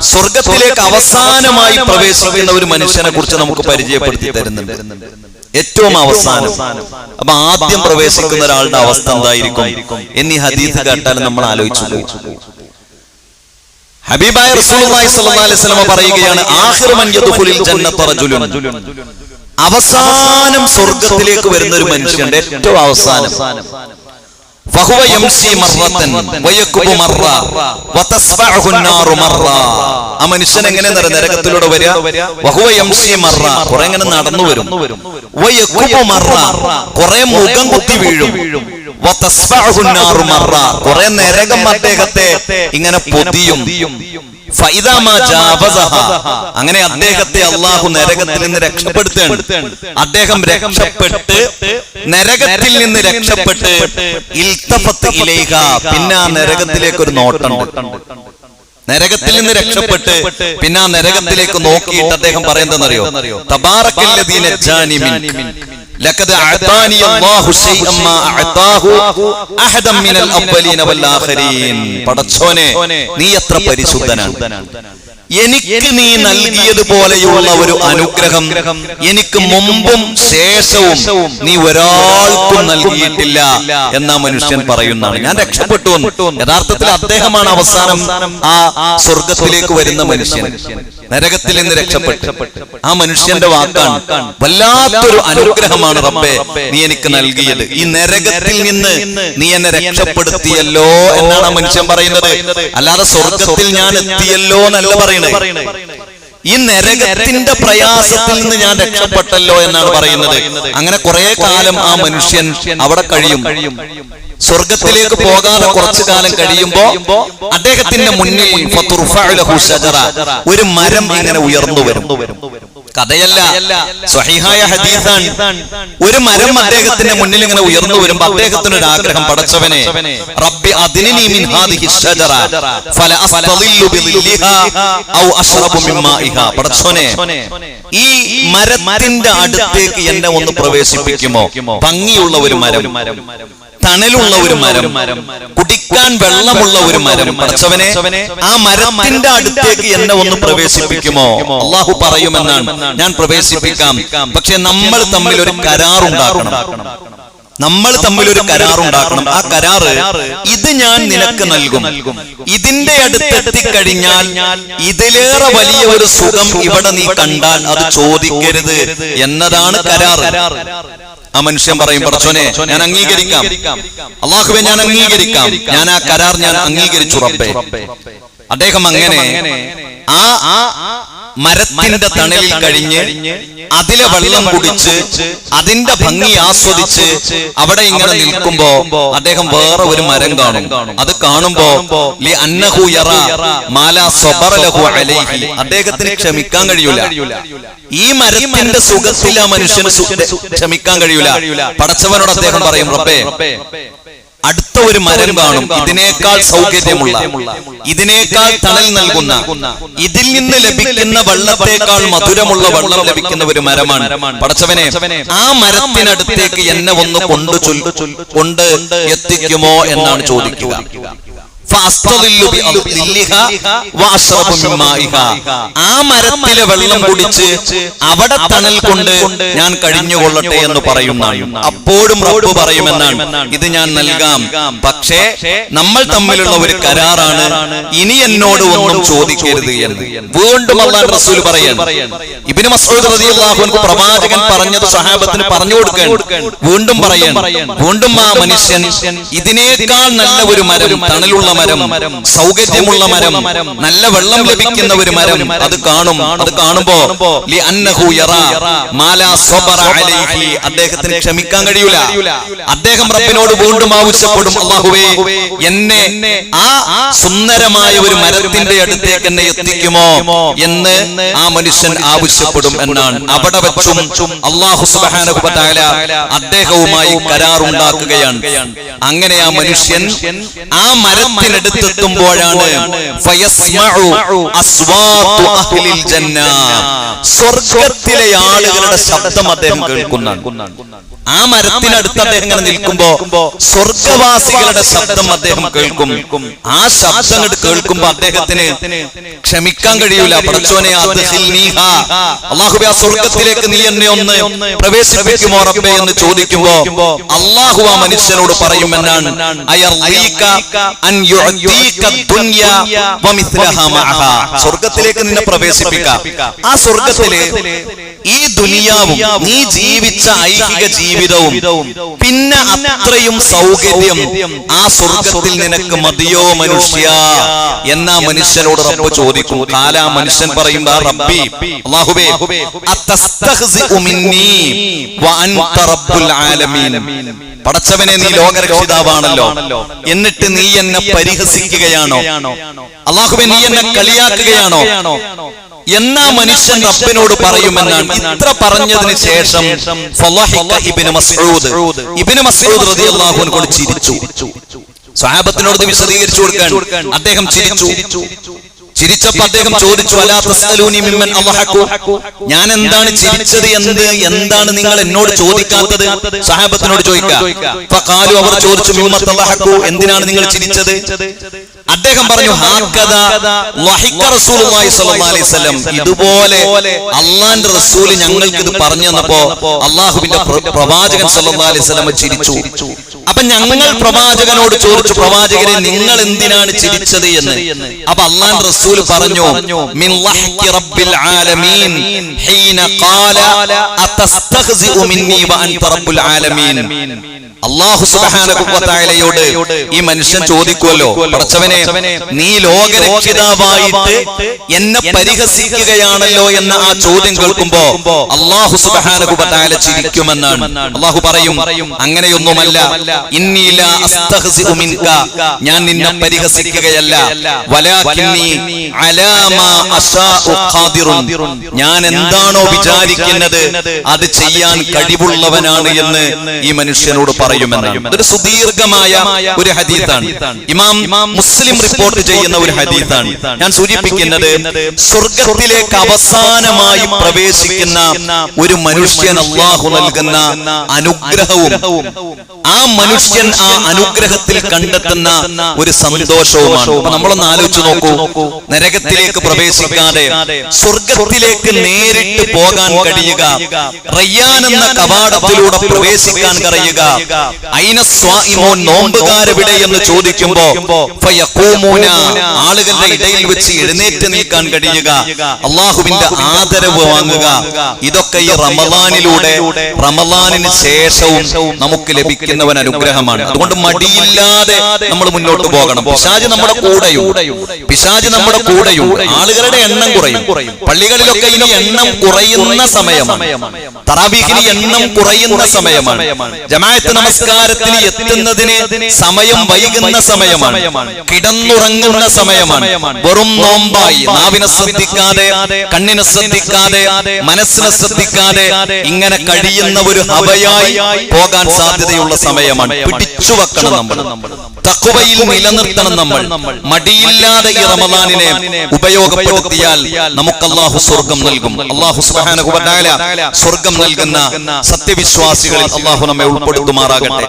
സ്വർഗത്തിലേക്ക് അവസാനമായി പ്രവേശിക്കുന്ന ഒരു മനുഷ്യനെ കുറിച്ച് നമുക്ക് പരിചയപ്പെടുത്തി തരുന്നുണ്ട്. ഏറ്റവും അവസാനം. അപ്പൊ ആദ്യം പ്രവേശിക്കുന്ന ഒരാളുടെ അവസ്ഥ എന്തായിരിക്കും? എന്നീ ഹദീസ് കേട്ടാൽ നമ്മൾ ആലോചിച്ചു. ഹബീബായ റസൂലുള്ളാഹി സ്വല്ലല്ലാഹു അലൈഹി വസല്ലം പറയുകയാണ് ആഖിറു മൻ യദ്ഖുലുൽ ജന്നത റജുലുൻ അവസാനം സ്വർഗത്തിലേക്ക് വരുന്ന ഒരു മനുഷ്യന്റെ ഏറ്റവും അവസാനം. ഫഹുവ യംശി മർറത്തൻ വയക്കുബു മർറ വതസ്ബഉഹു النار മർറ ആ മനുഷ്യൻ എങ്ങനെ നര- നരകത്തിലൂടെ വരിക വഹുവ യംശി മർറ കുറെ ഇങ്ങനെ നടന്നു വരും വയക്കുബു മർറ കുറെ മുഖം കുത്തി വീഴും വതസ്ബഉഹു النار മർറ കുറെ നരകം അദ്ദേഹത്തെ ഇങ്ങനെ പൊതിയും ഫൈദാ മാ ജാവസഹ. അങ്ങനെ അദ്ദേഹത്തെ അള്ളാഹു നരകത്തിൽ നിന്ന് രക്ഷപ്പെടുത്തുകയാണ്. അദ്ദേഹം രക്ഷപ്പെട്ട് നരകത്തിൽ നിന്ന് രക്ഷപ്പെട്ട് ഇൽത്തഫത്ത് ഇലേക പിന്നെ ആ നരകത്തിലേക്ക് ഒരു നോട്ടം നരകത്തിൽ നിന്ന് രക്ഷപ്പെട്ട് പിന്നെ ആ നരകത്തിലേക്ക് നോക്കിയിട്ട് അദ്ദേഹം പറയുന്നതെന്നറിയോ തബാറക്കല്ലതീനെ നജ്ജാനി ലഖദ് അഅതാനി അല്ലാഹു മാ അഅതാഹു അഹദൻ മിനൽ അവ്വലീന വൽ ആഖിരീൻ. പടച്ചോനെ നീ എത്ര പരിശുദ്ധനാണ്. എനിക്ക് നീ നൽകിയതുപോലെയുള്ള ഒരു അനുഗ്രഹം എനിക്ക് മുമ്പും ശേഷവും നീ ഒരാൾക്കും നൽകിയിട്ടില്ല എന്ന മനുഷ്യൻ പറയുന്നതാണ്. ഞാൻ രക്ഷപ്പെട്ടു യഥാർത്ഥത്തിൽ അദ്ദേഹമാണ് അവസാനം ആ സ്വർഗത്തിലേക്ക് വരുന്ന മനുഷ്യൻ. നരകത്തിൽ നിന്ന് രക്ഷപ്പെട്ടു. ആ മനുഷ്യന്റെ വാക്കാണ്. വല്ലാത്തൊരു അനുഗ്രഹമാണ് റബ്ബെ. നീ എനിക്ക് നൽകിയത്. ഈ നരകത്തിൽ നിന്ന് നീ എന്നെ രക്ഷപ്പെടുത്തിയല്ലോ എന്നാണ് ആ മനുഷ്യൻ പറയുന്നത്. അല്ലാതെ സ്വർഗത്തിൽ ഞാൻ എത്തിയല്ലോ എന്നല്ല പറയുന്നത്. ഈ നരകത്തിന്റെ പ്രയാസത്തിൽ നിന്ന് ഞാൻ രക്ഷപ്പെട്ടല്ലോ എന്നാണ് പറയുന്നത്. അങ്ങനെ കുറെ കാലം ആ മനുഷ്യൻ അവിടെ കഴിയും. സ്വർഗത്തിലേക്ക് പോകാതെ കുറച്ചു കാലം കഴിയുമ്പോ അദ്ദേഹത്തിന്റെ മുന്നിൽ. ഒരു മരം ഇങ്ങനെ ഉയർന്നു വരും. കഥയല്ല. സ്വഹിഹായ ഹദീസാണ്. ഒരു മരം അദ്ദേഹത്തിന്റെ മുന്നിൽ ഇങ്ങനെ ഉയർന്നു വരുമ്പോ അദ്ദേഹത്തിന് ഒരു ആഗ്രഹം പടച്ചവനെ റബ്ബി അദ്നിനി മിൻ ഹാദിഹി ഷജറ ഫല അസ്തദില്ലു ബിളില്ലിഹാ ഔ അശ്റബു മിൻ മാഇഹാ. പടച്ചവനെ ഈ മരത്തിന്റെ അടുത്തേക്ക് എന്നെ ഒന്ന് പ്രവേശിപ്പിക്കുമോ? ഭംഗിയുള്ള ഒരു മരം. തണലുള്ള ഒരു മരം കുടിക്കാൻ വെള്ളമുള്ള ഒരു മരം. പടച്ചവനെ ആ മരത്തിന്റെ അടുത്തേക്ക് എന്നെ ഒന്ന് പ്രവേശിപ്പിക്കുമോ? അള്ളാഹു പറയുമെന്നാണ് ഞാൻ പ്രവേശിപ്പിക്കാം. പക്ഷെ നമ്മൾ തമ്മിൽ ഒരു കരാറുണ്ടാക്കണം. നമ്മൾ തമ്മിൽ ഒരു കരാറുണ്ടാക്കണം. ആ കരാറ് ഇത് ഞാൻ നിനക്ക് നൽകും. ഇതിന്റെ അടുത്ത് എത്തിക്കഴിഞ്ഞാൽ ഇതിലേറെ വലിയ ഒരു സുഖം ഇവിടെ നീ കണ്ടാൽ അത് ചോദിക്കരുത് എന്നതാണ് കരാറ്. ആ മനുഷ്യൻ പറയും പറച്ചോനെ ഞാൻ അംഗീകരിക്കാം. അള്ളാഹുബെ ഞാൻ അംഗീകരിക്കാം. ഞാൻ ആ കരാർ ഞാൻ അംഗീകരിച്ചുറപ്പേ അദ്ദേഹം അങ്ങനെ ആ ആ മരത്തിന്റെ തണലിൽ കഴിഞ്ഞ് അതിലെ വെള്ളം കുടിച്ച് അതിന്റെ ഭംഗി ആസ്വദിച്ച് അവിടെ ഇങ്ങനെ നിൽക്കുമ്പോ അദ്ദേഹം വേറെ ഒരു മരം കാണും. അത് കാണുമ്പോ അദ്ദേഹത്തിന് ക്ഷമിക്കാൻ കഴിയൂല. ഈ മരത്തിന്റെ സുഖത്തിൽ ആ മനുഷ്യന് ക്ഷമിക്കാൻ കഴിയൂല. പടച്ചവനോട് അദ്ദേഹം പറയും റബ്ബേ അടുത്ത ഒരു മരം കാണും. ഇതിനേക്കാൾ സൗകര്യമുള്ള. ഇതിനേക്കാൾ തണൽ നൽകുന്ന. ഇതിൽ നിന്ന് ലഭിക്കുന്ന വെള്ളത്തേക്കാൾ മധുരമുള്ള വെള്ളം ലഭിക്കുന്ന ഒരു മരമാണ്. പടച്ചവനെ ആ മരത്തിനടുത്തേക്ക് എന്നെ ഒന്ന് കൊണ്ടു കൊണ്ട് എത്തിക്കുമോ എന്നാണ് ചോദിക്കുക. ആ മരത്തിലെ വെള്ളം കുടിച്ച് അവിടെ തണൽ കൊണ്ട് ഞാൻ കഴിഞ്ഞുകൊള്ളട്ടെ എന്ന് പറയുന്നതാണ്. അപ്പോഴും റബ്ബ് പറയുമെന്നാണ്. ഇത് ഞാൻ നൽകാം. പക്ഷേ നമ്മൾ തമ്മിലുള്ള ഒരു കരാറാണ്. ഇനി എന്നോട് ഒന്നും ചോദിക്കരുത് എന്ന്. വീണ്ടും റസൂൽ പറയാൻ ഇബിന് മസ്ഊദ് റളിയല്ലാഹു പ്രവാചകൻ പറഞ്ഞത് സഹാബത്തിന് പറഞ്ഞു കൊടുക്കാൻ. വീണ്ടും പറയാൻ വീണ്ടും ആ മനുഷ്യൻ ഇതിനേക്കാൾ നല്ല ഒരു മരം തണലുള്ള മരം സൗകര്യമുള്ള മരം നല്ല വെള്ളം ലഭിക്കുന്ന ഒരു മരം അത് കാണും. അത് കാണുമ്പോ അദ്ദേഹത്തിന് ക്ഷമിക്കാൻ കഴിയൂല. അദ്ദേഹം റബ്ബിനോട് വീണ്ടും ആവശ്യപ്പെടും. അള്ളാഹുവേ എന്നെ ആ സുന്ദരമായ ഒരു മരത്തിന്റെ അടുത്തേക്ക് എന്നെ എത്തിക്കുമോ? എന്ന് ആ മനുഷ്യൻ ആവശ്യപ്പെടും എന്നാണ്. അവിടെ വെച്ചും അള്ളാഹു തആല അദ്ദേഹവുമായി കരാറുണ്ടാക്കുകയാണ്. അങ്ങനെ ആ മനുഷ്യൻ ആ മരത്തിന്റെ ജന്ന. സ്വർഗത്തിലെ ആളുകളുടെ ശബ്ദം അദ്ദേഹം കേൾക്കുന്നതാണ് ആ മരത്തിനടുത്ത് അദ്ദേഹം ഇങ്ങനെ നിൽക്കുമ്പോ സ്വർഗവാസികളുടെ ശബ്ദം അദ്ദേഹം കേൾക്കും. ആ ശബ്ദം കേൾക്കുമ്പോ അദ്ദേഹത്തിന് ക്ഷമിക്കാൻ കഴിയൂല. പടച്ചോനെ. അല്ലാഹുവേ ആ സ്വർഗത്തിലേക്ക് നീ എന്നെ ഒന്ന് പ്രവേശിപ്പിക്കുമോ റബ്ബേ എന്ന് ചോദിക്കുമ്പോ അള്ളാഹു ആ മനുഷ്യനോട് വമിസ്ലഹാ മഅഹാ. സ്വർഗത്തിലേക്ക് നിന്നെ പ്രവേശിപ്പിക്കാം. ആ സ്വർഗത്തിൽ ഈ ദുനിയാവും നീ ജീവിച്ച ഐഹിക ജീവിതവും പിന്നെ അത്രയും സൗകര്യം ആ സ്വർഗത്തിൽ നിനക്ക് മതിയോ മനുഷ്യ? എന്നാ മനുഷ്യനോട് റബ്ബ് ചോദിക്കും. കാലാ മനുഷ്യൻ പറയുമ്പോ "ആ റബ്ബി. പടച്ചവനെ നീ ലോകരക്ഷിതാവാണല്ലോ. എന്നിട്ട് നീ എന്നെ പരിഹസിക്കുകയാണോ? അള്ളാഹുബെ നീ എന്നെ കളിയാക്കുകയാണോ? എന്നാ മനുഷ്യൻ റബ്ബിനോട് പറയുമെന്നാണ്. ഇത്ര പറഞ്ഞതിന് ശേഷം ഇബ്നു മസ്ഊദ്. ഇബ്നു മസ്ഊദ് റളിയല്ലാഹു അൻഹു ചിരിച്ചു. സ്വഹാബത്തിനോട് വിശദീകരിച്ചു കൊടുക്കാൻ അദ്ദേഹം ചിരിച്ചു. ചിരിച്ചപ്പോ അദ്ദേഹം ചോദിച്ചു അലാ തസ്അലൂനി മിമ്മൻ അളഹഖു ഞാൻ എന്താണ് ചിരിച്ചത് എന്ത്? എന്താണ് നിങ്ങൾ എന്നോട് ചോദിക്കാത്തത്? സഹാബത്തിനോട് ചോദിക്കാം അവർ ചോദിച്ചു എന്തിനാണ് നിങ്ങൾ ചിരിച്ചത്? അദ്ദേഹം പറഞ്ഞു ഇതുപോലെ അള്ളാന്റെ റസൂൽ ഞങ്ങൾക്ക് ഇത് പറഞ്ഞു തന്നപ്പോ അള്ളാഹുവിന്റെ പ്രവാചകൻ വസല്ലം ചിരിച്ചു. അപ്പൊ ഞങ്ങൾ പ്രവാചകനോട് ചോദിച്ചു പ്രവാചകരെ നിങ്ങൾ എന്തിനാണ് ചിരിച്ചത് എന്ന്? അപ്പൊ അള്ളാന്റെ റസൂൽ പറഞ്ഞു മിൻ റബ്ബിൽ ആലമീൻ ഹീന ഖാല അതസ്തഖ്സിഉ മിന്നി വഅൻത റബ്ബുൽ ആലമീൻ. അള്ളാഹു സുബ്ഹാനഹു വ ഈ മനുഷ്യൻ ചോദിക്കുമല്ലോ പടച്ചവനെ നീ ലോകരക്ഷിതാവായിട്ട് എന്നെ പരിഹസിക്കുകയാണല്ലോ എന്ന ആ ചോദ്യം കേൾക്കുമ്പോ അള്ളാഹു വ ചിരിക്കുമെന്നാണ്. അള്ളാഹു പറയും അങ്ങനെയൊന്നുമല്ല ഇന്നീല ഞാൻ നിന്നെ പരിഹസിക്കുകയല്ല. ഞാൻ എന്താണോ വിചാരിക്കുന്നത് അത് ചെയ്യാൻ കഴിവുള്ളവനാണ് എന്ന് ഈ മനുഷ്യനോട് പറയുമെന്നാണ്. ഒരു സുദീർഘമായ ഒരു ഹദീത്താണ്. ഇമാം മുസ്ലിം റിപ്പോർട്ട് ചെയ്യുന്ന ഒരു ഹദീത്താണ്. ഞാൻ സൂചിപ്പിക്കുന്നത് സ്വർഗത്തിലേക്ക് അവസാനമായി പ്രവേശിക്കുന്ന ഒരു മനുഷ്യൻ അള്ളാഹു നൽകുന്ന അനുഗ്രഹവും ആ മനുഷ്യൻ ആ അനുഗ്രഹത്തിൽ കണ്ടെത്തുന്ന ഒരു സന്തോഷവുമാണ്. നമ്മളൊന്ന് ആലോചിച്ചു നോക്കൂ. നരകത്തിലേക്ക് പ്രവേശിക്കാതെ സ്വർഗത്തിലേക്ക് നേരിട്ട് പോകാൻ കഴിയുക. റയ്യാൻ എന്ന കവാടത്തിലൂടെ പ്രവേശിക്കാൻ കഴിയുക. നോമ്പുകാരെവിടെ എന്ന് ചോദിക്കുമ്പോ ആളുകളുടെ ഇടയിൽ വെച്ച് എഴുന്നേറ്റ് നിൽക്കാൻ കഴിയുക അള്ളാഹുവിന്റെ ആദരവ് വാങ്ങുക. ഇതൊക്കെ ഈ റമദാനിലൂടെ റമദാനിന് ശേഷവും നമുക്ക് ലഭിക്കുന്നവൻ അനുഗ്രഹമാണ്. അതുകൊണ്ട് മടിയില്ലാതെ നമ്മൾ മുന്നോട്ട് പോകണം. പിശാജ് നമ്മുടെ കൂടെയും പിശാജ് നമ്മുടെ കൂടെയും ആളുകളുടെ എണ്ണം കുറയും. പള്ളികളിലൊക്കെ ഇനി എണ്ണം കുറയുന്ന സമയമാണ്. തറാബീഹിന് എണ്ണം കുറയുന്ന സമയമാണ്. ജമാഅത്ത് നമസ്കാരത്തിന് എത്തുന്നതിന് സമയം വൈകുന്ന സമയമാണ്. കിടന്നുറങ്ങുന്ന സമയമാണ്. വെറും നോമ്പായി. നാവിനെ ശ്രദ്ധിക്കാതെ കണ്ണിനെ ശ്രദ്ധിക്കാതെ മനസ്സിനെ ശ്രദ്ധിക്കാതെ ഇങ്ങനെ കഴിയുന്ന ഒരു ഹവയായി പോകാൻ സാധ്യതയുള്ള സമയമാണ്. പിടിച്ചു വെക്കണം നമ്മൾ. തക്കുവയിൽ നിലനിർത്തണം നമ്മൾ. മടിയില്ലാതെ ഈ റമദാനിനെ ഉപയോഗപ്പെടുത്തിയാൽ നമുക്ക് അള്ളാഹു സ്വർഗം നൽകും. അള്ളാഹു തആല സ്വർഗം നൽകുന്ന സത്യവിശ്വാസികളിൽ അള്ളാഹു നമ്മെ ഉൾപ്പെടുത്തുമാറാകട്ടെ